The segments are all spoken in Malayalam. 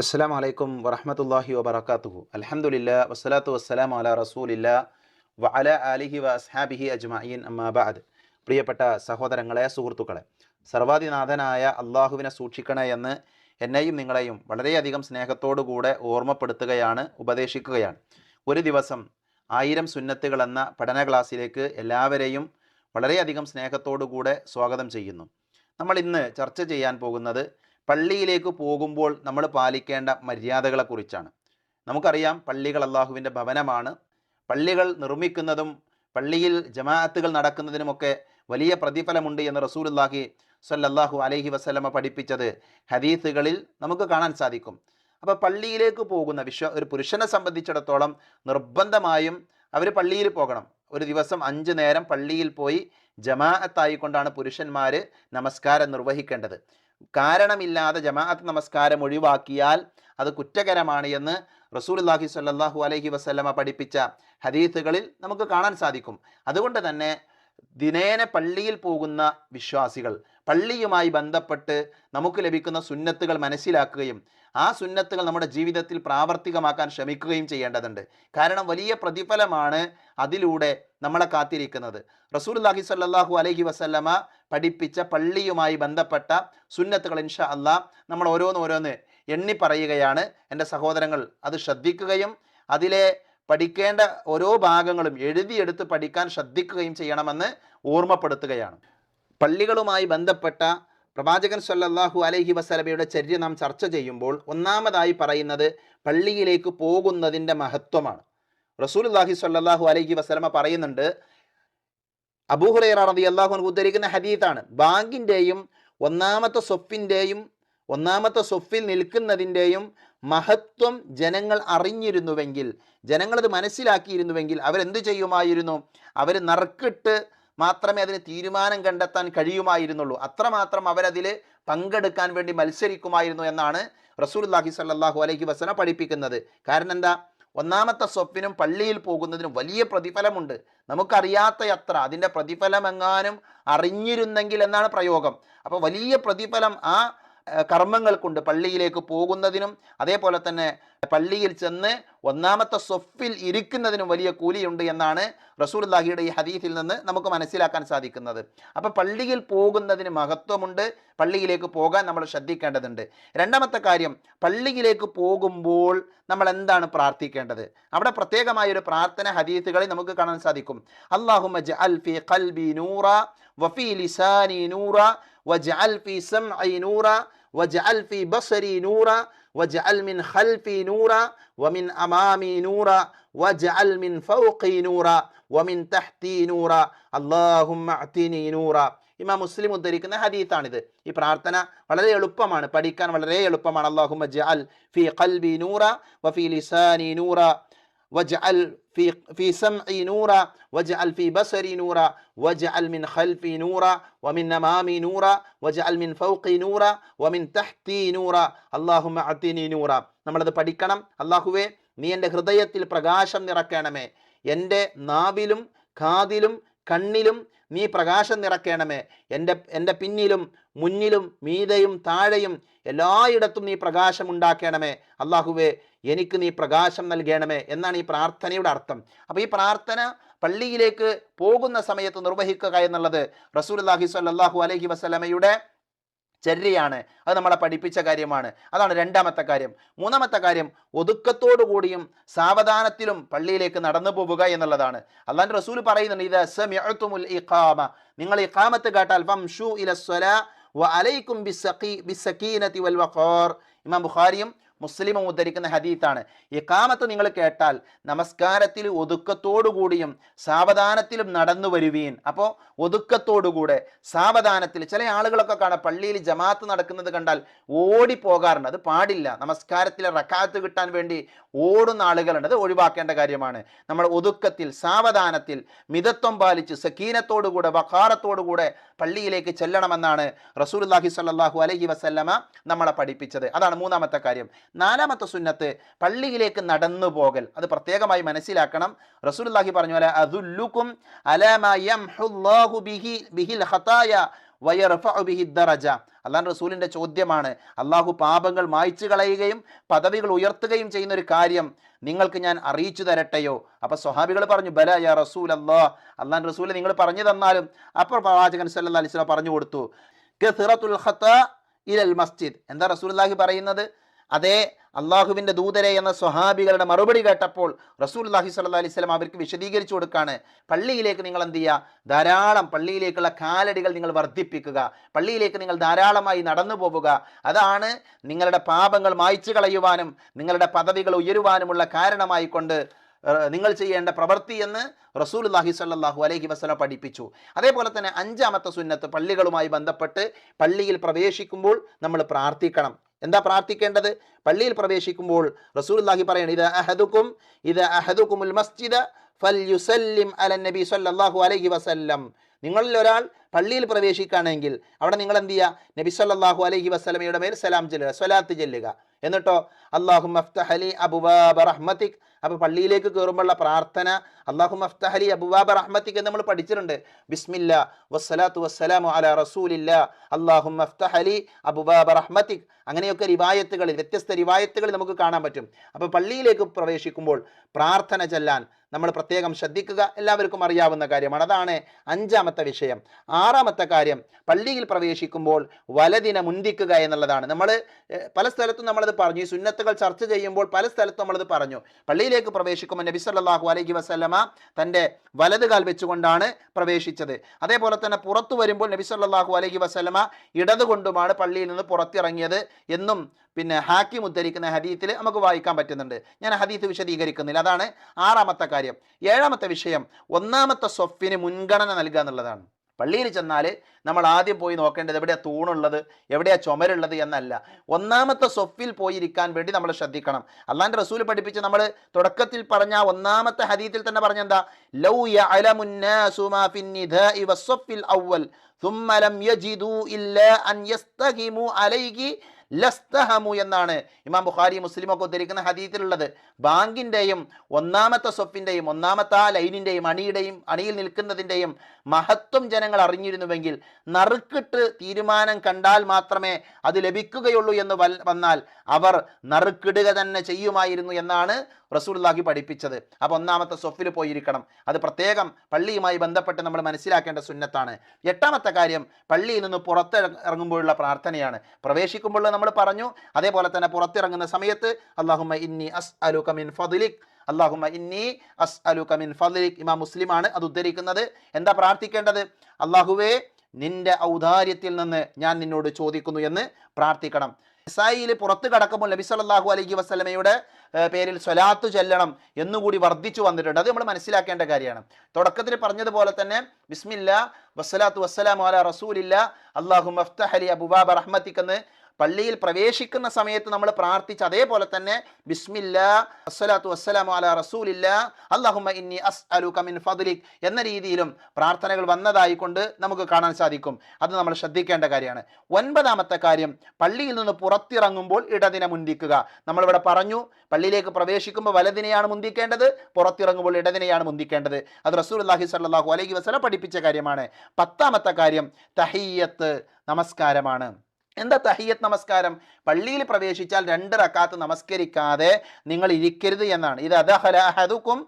അസ്സാം വലൈക്കും വറഹമത്തല്ലാഹി വബർക്കാത്തുഹു അലഹമുല്ല വസ്സലാത്തു വസ്സലാം അല റസൂലില്ല വഅല അല അലിഹി വ അസ്ഹാബിഹി അമ്മാബാദ് പ്രിയപ്പെട്ട സഹോദരങ്ങളെ സുഹൃത്തുക്കളെ സർവാധിനാഥനായ അള്ളാഹുവിനെ സൂക്ഷിക്കണേ എന്ന് എന്നെയും നിങ്ങളെയും വളരെയധികം സ്നേഹത്തോടുകൂടെ ഓർമ്മപ്പെടുത്തുകയാണ് ഉപദേശിക്കുകയാണ്. ഒരു ദിവസം ആയിരം സുന്നത്തുകൾ എന്ന പഠന ക്ലാസ്സിലേക്ക് എല്ലാവരെയും വളരെയധികം സ്നേഹത്തോടുകൂടെ സ്വാഗതം ചെയ്യുന്നു. നമ്മൾ ഇന്ന് ചർച്ച ചെയ്യാൻ പോകുന്നത് പള്ളിയിലേക്ക് പോകുമ്പോൾ നമ്മൾ പാലിക്കേണ്ട മര്യാദകളെക്കുറിച്ചാണ്. നമുക്കറിയാം പള്ളികൾ അള്ളാഹുവിന്റെ ഭവനമാണ്. പള്ളികൾ നിർമ്മിക്കുന്നതും പള്ളിയിൽ ജമാഅത്തുകൾ നടക്കുന്നതിനുമൊക്കെ വലിയ പ്രതിഫലമുണ്ട് എന്ന് റസൂലുല്ലാഹി സ്വല്ലല്ലാഹു അലൈഹി വസ്ലമ പഠിപ്പിച്ചത് ഹദീസുകളിൽ നമുക്ക് കാണാൻ സാധിക്കും. അപ്പോൾ പള്ളിയിലേക്ക് പോകുന്ന വിശ്വ ഒരു പുരുഷനെ സംബന്ധിച്ചിടത്തോളം നിർബന്ധമായും അവർ പള്ളിയിൽ പോകണം. ഒരു ദിവസം അഞ്ച് നേരം പള്ളിയിൽ പോയി ജമാഅത്തായിക്കൊണ്ടാണ് പുരുഷന്മാർ നമസ്കാരം നിർവഹിക്കേണ്ടത്. കാരണമില്ലാതെ ജമാഅത്ത് നമസ്കാരം ഒഴിവാക്കിയാൽ അത് കുറ്റകരമാണ് എന്ന് റസൂലുല്ലാഹി സ്വല്ലല്ലാഹു അലൈഹി വസല്ലമ പഠിപ്പിച്ച ഹദീസുകളിൽ നമുക്ക് കാണാൻ സാധിക്കും. അതുകൊണ്ട് തന്നെ ദിനേന പള്ളിയിൽ പോകുന്ന വിശ്വാസികൾ പള്ളിയുമായി ബന്ധപ്പെട്ട് നമുക്ക് ലഭിക്കുന്ന സുന്നത്തുകൾ മനസ്സിലാക്കുകയും ആ സുന്നത്തുകൾ നമ്മുടെ ജീവിതത്തിൽ പ്രാവർത്തികമാക്കാൻ ശ്രമിക്കുകയും ചെയ്യേണ്ടതുണ്ട്. കാരണം വലിയ പ്രതിഫലമാണ് അതിലൂടെ നമ്മളെ കാത്തിരിക്കുന്നത്. റസൂൽ അല്ലാഹി സല്ലാഹു അലഹി വസല്ലമ പഠിപ്പിച്ച പള്ളിയുമായി ബന്ധപ്പെട്ട സുന്നത്തുകൾ ഇൻഷാ അല്ലാ നമ്മൾ ഓരോന്ന് ഓരോന്ന് എണ്ണി പറയുകയാണ്. എന്റെ സഹോദരങ്ങൾ അത് ശ്രദ്ധിക്കുകയും അതിലെ പഠിക്കേണ്ട ഓരോ ഭാഗങ്ങളും എഴുതിയെടുത്ത് പഠിക്കാൻ ശ്രദ്ധിക്കുകയും ചെയ്യണമെന്ന് ഓർമ്മപ്പെടുത്തുകയാണ്. പള്ളികളുമായി ബന്ധപ്പെട്ട പ്രവാചകൻ സല്ലല്ലാഹു അലൈഹി വസലമയുടെ ചര്യ നാം ചർച്ച ചെയ്യുമ്പോൾ ഒന്നാമതായി പറയുന്നത് പള്ളിയിലേക്ക് പോകുന്നതിന്റെ മഹത്വമാണ്. റസൂലുല്ലാഹി സല്ലല്ലാഹു അലൈഹി വസലമ പറയുന്നുണ്ട് അബൂഹുറൈറ റതി അള്ളാഹു ഉദ്ധരിക്കുന്ന ഹദീത്താണ് ബാങ്കിന്റെയും ഒന്നാമത്തെ സ്വപ്പിന്റെയും ഒന്നാമത്തെ സൊഫിൽ നിൽക്കുന്നതിന്റെയും മഹത്വം ജനങ്ങൾ അറിഞ്ഞിരുന്നുവെങ്കിൽ ജനങ്ങളത് മനസ്സിലാക്കിയിരുന്നുവെങ്കിൽ അവരെന്ത് ചെയ്യുമായിരുന്നു? അവർ നറുക്കിട്ട് മാത്രമേ അതിന് തീരുമാനം കണ്ടെത്താൻ കഴിയുമായിരുന്നുള്ളൂ. അത്രമാത്രം അവരതിൽ പങ്കെടുക്കാൻ വേണ്ടി മത്സരിക്കുമായിരുന്നു എന്നാണ് റസൂൽ അല്ലാഹി സല്ലാഹു അലൈഹി വസന പഠിപ്പിക്കുന്നത്. കാരണം എന്താ? ഒന്നാമത്തെ സ്വപ്നം പള്ളിയിൽ പോകുന്നതിനും വലിയ പ്രതിഫലമുണ്ട്. നമുക്കറിയാത്ത യത്ര അതിന്റെ പ്രതിഫലം എങ്ങാനും അറിഞ്ഞിരുന്നെങ്കിൽ എന്നാണ് പ്രയോഗം. അപ്പോൾ വലിയ പ്രതിഫലം ആ കർമ്മങ്ങൾക്കുണ്ട് പള്ളിയിലേക്ക് പോകുന്നതിനും അതേപോലെ തന്നെ പള്ളിയിൽ ചെന്ന് ഒന്നാമത്തെ സൊഫിൽ ഇരിക്കുന്നതിനും വലിയ കൂലിയുണ്ട് എന്നാണ് റസൂൽല്ലാഹിയുടെ ഈ ഹദീഫിൽ നിന്ന് നമുക്ക് മനസ്സിലാക്കാൻ സാധിക്കുന്നത്. അപ്പോൾ പള്ളിയിൽ പോകുന്നതിന് മഹത്വമുണ്ട് പള്ളിയിലേക്ക് പോകാൻ നമ്മൾ ശ്രദ്ധിക്കേണ്ടതുണ്ട്. രണ്ടാമത്തെ കാര്യം പള്ളിയിലേക്ക് പോകുമ്പോൾ നമ്മൾ എന്താണ് പ്രാർത്ഥിക്കേണ്ടത്? അവിടെ പ്രത്യേകമായ ഒരു പ്രാർത്ഥന ഹദീസുകളിൽ നമുക്ക് കാണാൻ സാധിക്കും. അള്ളാഹുമജ് അൽ ഫി ഖൽബി നൂറ വഫി ലിസാനി നൂറ വജഅൽ ഫി സംഇ നൂറ വജഅൽ ഫി ബസരി നൂറ വജഅൽ മിൻ ഖൽഫി നൂറ വമിൻ അമാമി നൂറ വജഅൽ മിൻ ഫൗഖി നൂറ വമിൻ തഹ്തി നൂറ അല്ലാഹുമ്മ അഅ്തിനി നൂറ ഇമാം മുസ്ലിം ഉദ്ധരിക്കുന്ന ഹദീത്താണിത് ഈ പ്രാർത്ഥന വളരെ എളുപ്പമാണ് പഠിക്കാൻ വളരെ എളുപ്പമാണ് അള്ളാഹുമ്മ ജഅൽ ഫി ഖൽബി നൂറ വഫി ലിസാനി നൂറ واجعل في في سمعي نورا واجعل في بصري نورا واجعل من خلفي نورا ومن امامي نورا واجعل من فوقي نورا ومن تحتي نورا اللهم اعطني نورا നമ്മളത് പഠിക്കണം അള്ളാഹുവേ നീ എൻ്റെ ഹൃദയത്തിൽ പ്രകാശം നിറക്കണമേ എൻ്റെ നാവിലും കാതിലും കണ്ണിലും നീ പ്രകാശം നിറക്കണമേ. എന്റെ എന്റെ പിന്നിലും മുന്നിലും മീതയും താഴെയും എല്ലായിടത്തും നീ പ്രകാശം ഉണ്ടാക്കണമേ. അള്ളാഹുവേ എനിക്ക് നീ പ്രകാശം നൽകണമേ എന്നാണ് ഈ പ്രാർത്ഥനയുടെ അർത്ഥം. അപ്പോൾ ഈ പ്രാർത്ഥന പള്ളിയിലേക്ക് പോകുന്ന സമയത്ത് നിർവഹിക്കുക എന്നുള്ളത് റസൂൽ അള്ളാഹി സ്വല്ലാഹു അലഹി വസ്ലമയുടെ ചര്യയാണ് അത് നമ്മളെ പഠിപ്പിച്ച കാര്യമാണ്. അതാണ് രണ്ടാമത്തെ കാര്യം. മൂന്നാമത്തെ കാര്യം ഒതുക്കത്തോടു കൂടിയും സാവധാനത്തിലും പള്ളിയിലേക്ക് നടന്നു പോവുക എന്നുള്ളതാണ്. അള്ളാന്റെ റസൂൽ പറയുന്നുണ്ട് ഇത് സമിഅ്തുമുൽ ഇഖാമ. നിങ്ങൾ ഇഖാമത്ത് കേട്ടാൽ വൽ വഖാർ. ഇമാം ബുഖാരിയും മുസ്ലിമും ഉദ്ധരിക്കുന്ന ഹദീത്താണ്. ഇക്കാമത്ത് നിങ്ങൾ കേട്ടാൽ നമസ്കാരത്തിൽ ഒതുക്കത്തോടുകൂടിയും സാവധാനത്തിലും നടന്നു വരുവീൻ. അപ്പോൾ ഒതുക്കത്തോടുകൂടെ സാവധാനത്തിൽ ചില ആളുകളൊക്കെ കാണാം പള്ളിയിൽ ജമാഅത്ത് നടക്കുന്നത് കണ്ടാൽ ഓടി പോകാറുണ്ട് അത് പാടില്ല. നമസ്കാരത്തിലെ റക്കാത്ത് കിട്ടാൻ വേണ്ടി ഓടുന്ന ആളുകളുണ്ട്. അത് ഒഴിവാക്കേണ്ട കാര്യമാണ്. നമ്മൾ ഒതുക്കത്തിൽ സാവധാനത്തിൽ മിതത്വം പാലിച്ച് സക്കീനത്തോടുകൂടെ വഖാറത്തോടുകൂടെ പള്ളിയിലേക്ക് ചെല്ലണമെന്നാണ് റസൂലുല്ലാഹി സ്വല്ലല്ലാഹു അലഹി വസല്ലമ നമ്മളെ പഠിപ്പിച്ചത്. അതാണ് മൂന്നാമത്തെ കാര്യം. നാലാമത്തെ സുന്നത്ത് പള്ളിയിലേക്ക് നടന്നു പോകൽ. അത് പ്രത്യേകമായി മനസ്സിലാക്കണം. റസൂലുള്ളാഹി പറഞ്ഞ പോലെ അതുല്ലുക്കും അള്ളാഹ് റസൂലിന്റെ ചോദ്യമാണ് അള്ളാഹു പാപങ്ങൾ മായ്ച്ചു കളയുകയും പദവികൾ ഉയർത്തുകയും ചെയ്യുന്ന ഒരു കാര്യം നിങ്ങൾക്ക് ഞാൻ അറിയിച്ചു തരട്ടെയോ? അപ്പൊ സ്വഹാബികൾ പറഞ്ഞു ബല യാ റസൂൽ അല്ലാ അള്ളാൻ റസൂൽ നിങ്ങൾ പറഞ്ഞു തന്നാലും അപ്പോൾ പ്രവാചകൻ സല്ലാ അലൈഹി വസല്ലം പറഞ്ഞു കൊടുത്തു ഇലൽ മസ്ജിദ്. എന്താ റസൂലുള്ളാഹി പറയുന്നത്? അതേ അള്ളാഹുവിന്റെ ദൂതരെ എന്ന സ്വഹാബികളുടെ മറുപടി കേട്ടപ്പോൾ റസൂലുള്ളാഹി സ്വല്ലല്ലാഹി അലൈഹി വസല്ലം അവർക്ക് വിശദീകരിച്ചു കൊടുക്കാണ്. പള്ളിയിലേക്ക് നിങ്ങൾ എന്ത് ചെയ്യുക? ധാരാളം പള്ളിയിലേക്കുള്ള കാലടികൾ നിങ്ങൾ വർദ്ധിപ്പിക്കുക. പള്ളിയിലേക്ക് നിങ്ങൾ ധാരാളമായി നടന്നു പോവുക. അതാണ് നിങ്ങളുടെ പാപങ്ങൾ മായ്ച്ചു കളയുവാനും നിങ്ങളുടെ പദവികൾ ഉയരുവാനുമുള്ള കാരണമായി കൊണ്ട് നിങ്ങൾ ചെയ്യേണ്ട പ്രവൃത്തി എന്ന് റസൂൽ റസൂലുള്ളാഹി സല്ലാഹു അലൈഹി വസ്ലം പഠിപ്പിച്ചു. അതേപോലെ തന്നെ അഞ്ചാമത്തെ സുന്നത്ത് പള്ളികളുമായി ബന്ധപ്പെട്ട് പള്ളിയിൽ പ്രവേശിക്കുമ്പോൾ നമ്മൾ പ്രാർത്ഥിക്കണം. എന്താ പ്രാർത്ഥിക്കേണ്ടത്? പള്ളിയിൽ പ്രവേശിക്കുമ്പോൾ റസൂലുള്ളാഹി പറയണം ഇത് അഹദുക്കും ഇത് അഹദുക്കുമുൽ മസ്ജിദ ഫൽയുസല്ലിം അലൻ നബി സല്ലല്ലാഹു അലൈഹി വസല്ലം. നിങ്ങളിൽ ഒരാൾ പള്ളിയിൽ പ്രവേശിക്കുകയാണെങ്കിൽ അവിടെ നിങ്ങൾ എന്ത് ചെയ്യുക? നബി സല്ലാഹു അലൈഹി വസ്ലമയുടെ മേൽ സലാം ചെല്ലുക സ്വലാത്ത് ചെല്ലുക. എന്നിട്ടോ അള്ളാഹു അബുബാബ റഹ്മത്തിക് അപ്പൊ പള്ളിയിലേക്ക് കയറുമ്പോഴുള്ള പ്രാർത്ഥന അള്ളാഹു മഫ്തഹലി അബുബാബ റഹ്മത്തിക്ക് നമ്മൾ പഠിച്ചിട്ടുണ്ട്. ബിസ്മില്ല വസ്സലാത്തു വസ്സലാമു അല റസൂലില്ല അള്ളാഹു മഫ്തഹലി അബുബാബ റഹ്മത്തിക്. അങ്ങനെയൊക്കെ റിവായത്തുകളിൽ വ്യത്യസ്ത റിവായത്തുകളിൽ നമുക്ക് കാണാൻ പറ്റും. അപ്പൊ പള്ളിയിലേക്ക് പ്രവേശിക്കുമ്പോൾ പ്രാർത്ഥന ചെല്ലാൻ നമ്മൾ പ്രത്യേകം ശ്രദ്ധിക്കുക എല്ലാവർക്കും അറിയാവുന്ന കാര്യമാണ്. അതാണ് അഞ്ചാമത്തെ വിഷയം. ആറാമത്തെ കാര്യം പള്ളിയിൽ പ്രവേശിക്കുമ്പോൾ വലതിനെ മുന്തിക്കുക എന്നുള്ളതാണ്. നമ്മൾ പല സ്ഥലത്തും നമ്മളത് പറഞ്ഞു. ഈ സുന്നത്തുകൾ ചർച്ച ചെയ്യുമ്പോൾ പല സ്ഥലത്തും നമ്മളത് പറഞ്ഞു. പള്ളിയിലേക്ക് പ്രവേശിക്കുമ്പോൾ നബി സല്ലല്ലാഹു അലൈഹി വസല്ലമ തന്റെ വലത് കാൽ വെച്ചുകൊണ്ടാണ് പ്രവേശിച്ചത്. അതേപോലെ തന്നെ പുറത്തു വരുമ്പോൾ നബി സല്ലല്ലാഹു അലൈഹി വസല്ലമ ഇടതുകൊണ്ടുമാണ് പള്ളിയിൽ നിന്ന് പുറത്തിറങ്ങിയത് എന്നും പിന്നെ ഹാക്കിം ഉദ്ധരിക്കുന്ന ഹദീത്തിൽ നമുക്ക് വായിക്കാൻ പറ്റുന്നുണ്ട് ഞാൻ ഹദീത്ത് വിശദീകരിക്കുന്നില്ല അതാണ് ആറാമത്തെ കാര്യം ഏഴാമത്തെ വിഷയം ഒന്നാമത്തെ സ്വഫിന് മുൻഗണന നൽകുക എന്നുള്ളതാണ് പള്ളിയിൽ ചെന്നാൽ നമ്മൾ ആദ്യം പോയി നോക്കേണ്ടത് എവിടെയാ തൂണുള്ളത് എവിടെയാ ചുമരുള്ളത് എന്നല്ല ഒന്നാമത്തെ സ്വഫിൽ പോയിരിക്കാൻ വേണ്ടി നമ്മൾ ശ്രദ്ധിക്കണം അള്ളാന്റെ റസൂൽ പഠിപ്പിച്ച് നമ്മൾ തുടക്കത്തിൽ പറഞ്ഞ ആ ഒന്നാമത്തെ ഹദീത്തിൽ തന്നെ പറഞ്ഞ എന്താ ലൗ യഅലമുന്നാസു മാ ഫിന്നിദാഇ വസ്സഫിൽ അവ്വൽ ثم لم يجدوا إلا أن يستهموا عليه ലസ്തഹമു എന്നാണ് ഇമാം ബുഖാരി മുസ്ലിം ഒക്കെ ഉദ്ധരിക്കുന്ന ഹദീത്തിലുള്ളത്. ബാങ്കിന്റെയും ഒന്നാമത്തെ സ്വപ്പിന്റെയും ഒന്നാമത്തെ ആ ലൈനിന്റെയും അണിയുടെയും അണിയിൽ നിൽക്കുന്നതിന്റെയും മഹത്വം ജനങ്ങൾ അറിഞ്ഞിരുന്നുവെങ്കിൽ നറുക്കിട്ട് തീരുമാനം കണ്ടാൽ മാത്രമേ അത് ലഭിക്കുകയുള്ളൂ എന്ന് വന്നാൽ അവർ നറുക്കിടുക തന്നെ ചെയ്യുമായിരുന്നു എന്നാണ് റസൂലുള്ളാഹി പഠിപ്പിച്ചത്. അപ്പോൾ ഒന്നാമത്തെ സ്വഫിൽ പോയിരിക്കണം. അത് പ്രത്യേകം പള്ളിയുമായി ബന്ധപ്പെട്ട് നമ്മൾ മനസ്സിലാക്കേണ്ട സുന്നത്താണ്. എട്ടാമത്തെ കാര്യം പള്ളിയിൽ നിന്ന് പുറത്തിറങ്ങുമ്പോഴുള്ള പ്രാർത്ഥനയാണ്. പ്രവേശിക്കുമ്പോൾ നമ്മൾ പറഞ്ഞു. അതേപോലെ തന്നെ പുറത്തിറങ്ങുന്ന സമയത്ത് അള്ളാഹുമ്മ ഇന്നി അസ് അലു കമിൻ ഫദിലിക്. അള്ളാഹുമ്മ ഇന്നി അസ് അലു കമിൻ ഫദിലിക്. മുസ്ലിം മുസ്ലിമാണ് അത് ഉദ്ധരിക്കുന്നത്. എന്താ പ്രാർത്ഥിക്കേണ്ടത്? അള്ളാഹുവേ നിന്റെ ഔദാര്യത്തിൽ നിന്ന് ഞാൻ നിന്നോട് ചോദിക്കുന്നു എന്ന് പ്രാർത്ഥിക്കണം. ഇസായിയിൽ പുറത്ത് കടക്കുമ്പോൾ നബി സല്ലാഹു അലൈഹി വസ്ലമയുടെ പേരിൽ സ്വലാത്തു ചെല്ലണം എന്നുകൂടി വർദ്ധിച്ചു വന്നിട്ടുണ്ട്. അത് നമ്മൾ മനസ്സിലാക്കേണ്ട കാര്യമാണ്. തുടക്കത്തിൽ പറഞ്ഞതുപോലെ തന്നെ ബിസ്മില്ല വസ്സലാത്തു വസ്സലാം അല റസൂലില്ല അള്ളാഹു മഫ്തഹലി അബുബാബ റഹ്മത്തിക് എന്ന് പള്ളിയിൽ പ്രവേശിക്കുന്ന സമയത്ത് നമ്മൾ പ്രാർത്ഥിച്ച അതേപോലെ തന്നെ ബിസ്മില്ല അസ്സലാത്തു വസ്സലാമു അല റസൂലില്ല അള്ളാഹുമ ഇന്നി അസ് അലു കമിൻ ഫദ്ലിക് എന്ന രീതിയിലും പ്രാർത്ഥനകൾ വന്നതായിക്കൊണ്ട് നമുക്ക് കാണാൻ സാധിക്കും. അത് നമ്മൾ ശ്രദ്ധിക്കേണ്ട കാര്യമാണ്. ഒൻപതാമത്തെ കാര്യം പള്ളിയിൽ നിന്ന് പുറത്തിറങ്ങുമ്പോൾ ഇടതിനെ മുന്തിക്കുക. നമ്മളിവിടെ പറഞ്ഞു പള്ളിയിലേക്ക് പ്രവേശിക്കുമ്പോൾ വലതിനെയാണ് മുന്തിക്കേണ്ടത് പുറത്തിറങ്ങുമ്പോൾ ഇടതിനെയാണ് മുന്തിക്കേണ്ടത്. അത് റസൂൽ അള്ളാഹി സല്ലാഹു അലൈഹി വസല്ലം പഠിപ്പിച്ച കാര്യമാണ്. പത്താമത്തെ കാര്യം തഹയ്യത്ത് നമസ്കാരമാണ്. എന്താ തഹിയത്ത് നമസ്കാരം? പള്ളിയിൽ പ്രവേശിച്ചാൽ രണ്ട് റക്കാത്ത് നമസ്കരിക്കാതെ നിങ്ങൾ ഇരിക്കരുത് എന്നാണ്. ഇത് അദഹല അഹദുക്കും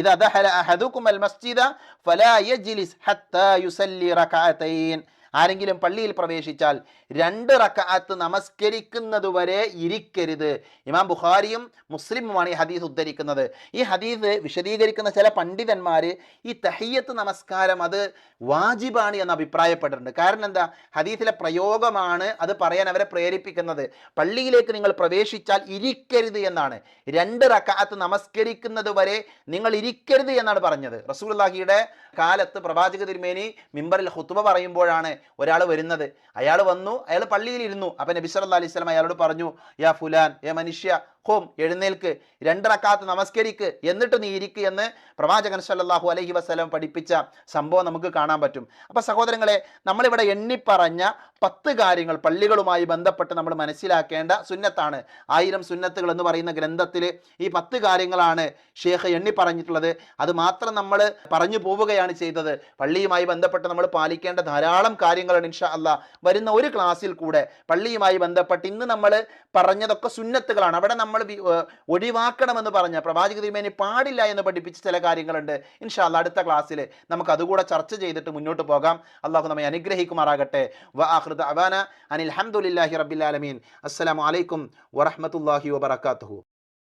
ഇത് അദഹല അഹദുക്കും അൽ മസ്ജിദ ഫലാ യജ്ലിസ് ഹത്ത യുസല്ലി റകഅതൈൻ ആരെങ്കിലും പള്ളിയിൽ പ്രവേശിച്ചാൽ രണ്ട് റക്കാത്ത് നമസ്കരിക്കുന്നത് വരെ ഇരിക്കരുത്. ഇമാം ബുഖാരിയും മുസ്ലിമുമാണ് ഈ ഹദീസ് ഉദ്ധരിക്കുന്നത്. ഈ ഹദീസ് വിശദീകരിക്കുന്ന ചില പണ്ഡിതന്മാർ ഈ തഹയ്യത്ത് നമസ്കാരം അത് വാജിബാണ് എന്ന് അഭിപ്രായപ്പെട്ടിട്ടുണ്ട്. കാരണം എന്താ? ഹദീസിലെ പ്രയോഗമാണ് അത് പറയാൻ അവരെ പ്രേരിപ്പിക്കുന്നത്. പള്ളിയിലേക്ക് നിങ്ങൾ പ്രവേശിച്ചാൽ ഇരിക്കരുത് എന്നാണ്. രണ്ട് റക്കാത്ത് നമസ്കരിക്കുന്നത് വരെ നിങ്ങൾ ഇരിക്കരുത് എന്നാണ് പറഞ്ഞത്. റസൂൽഹിയുടെ കാലത്ത് പ്രവാചക തിരുമേനി മിമ്പറിൽ ഹുത്തുബ പറയുമ്പോഴാണ് ഒരാൾ വരുന്നത്. അയാൾ വന്നു അയാൾ പള്ളിയിൽ ഇരുന്നു. അപ്പൊ നബി അല്ലാ അലൈഹി അയാളോട് പറഞ്ഞു യാ ഫുലാൻ ഏ മനുഷ്യ ഹോം എഴുന്നേൽക്ക്. രണ്ടിറക്കാത്ത് നമസ്കരിക്ക്. എന്നിട്ട് നീ ഇരിക്ക് എന്ന് പ്രവാചകൻ സല്ലാഹു അലഹി വസ്ലം പഠിപ്പിച്ച സംഭവം നമുക്ക് കാണാൻ പറ്റും. അപ്പം സഹോദരങ്ങളെ നമ്മളിവിടെ എണ്ണിപ്പറഞ്ഞ പത്ത് കാര്യങ്ങൾ പള്ളികളുമായി ബന്ധപ്പെട്ട് നമ്മൾ മനസ്സിലാക്കേണ്ട സുന്നത്താണ്. ആയിരം സുന്നത്തുകൾ എന്ന് പറയുന്ന ഗ്രന്ഥത്തിൽ ഈ പത്ത് കാര്യങ്ങളാണ് ഷേഖ് എണ്ണി പറഞ്ഞിട്ടുള്ളത് അത് മാത്രം നമ്മൾ പറഞ്ഞു പോവുകയാണ് ചെയ്തത്. പള്ളിയുമായി ബന്ധപ്പെട്ട് നമ്മൾ പാലിക്കേണ്ട ധാരാളം കാര്യങ്ങളുണ്ട് ഇൻഷാ അല്ല വരുന്ന ഒരു ക്ലാസ്സിൽ കൂടെ പള്ളിയുമായി ബന്ധപ്പെട്ട് ഇന്ന് നമ്മൾ പറഞ്ഞതൊക്കെ സുന്നത്തുകളാണ്. അവിടെ നമ്മൾ ഏർ ഒഴിവാക്കണമെന്ന് പറഞ്ഞ പ്രവാചക തിരുമേനി പാടില്ല എന്ന് പഠിപ്പിച്ച ചില കാര്യങ്ങളുണ്ട്. ഇൻഷാ അല്ലാ അടുത്ത ക്ലാസ്സിൽ നമുക്ക് അതുകൂടെ ചർച്ച ചെയ്തിട്ട് മുന്നോട്ട് പോകാം. അള്ളാഹു നമ്മെ അനുഗ്രഹിക്കുമാറാകട്ടെ. അനിൽ ഹംദുലില്ലാഹി റബ്ബിൽ ആലമീൻ. അസ്സലാമു അലൈക്കും വറഹ്മത്തുള്ളാഹി വബറകാതുഹു.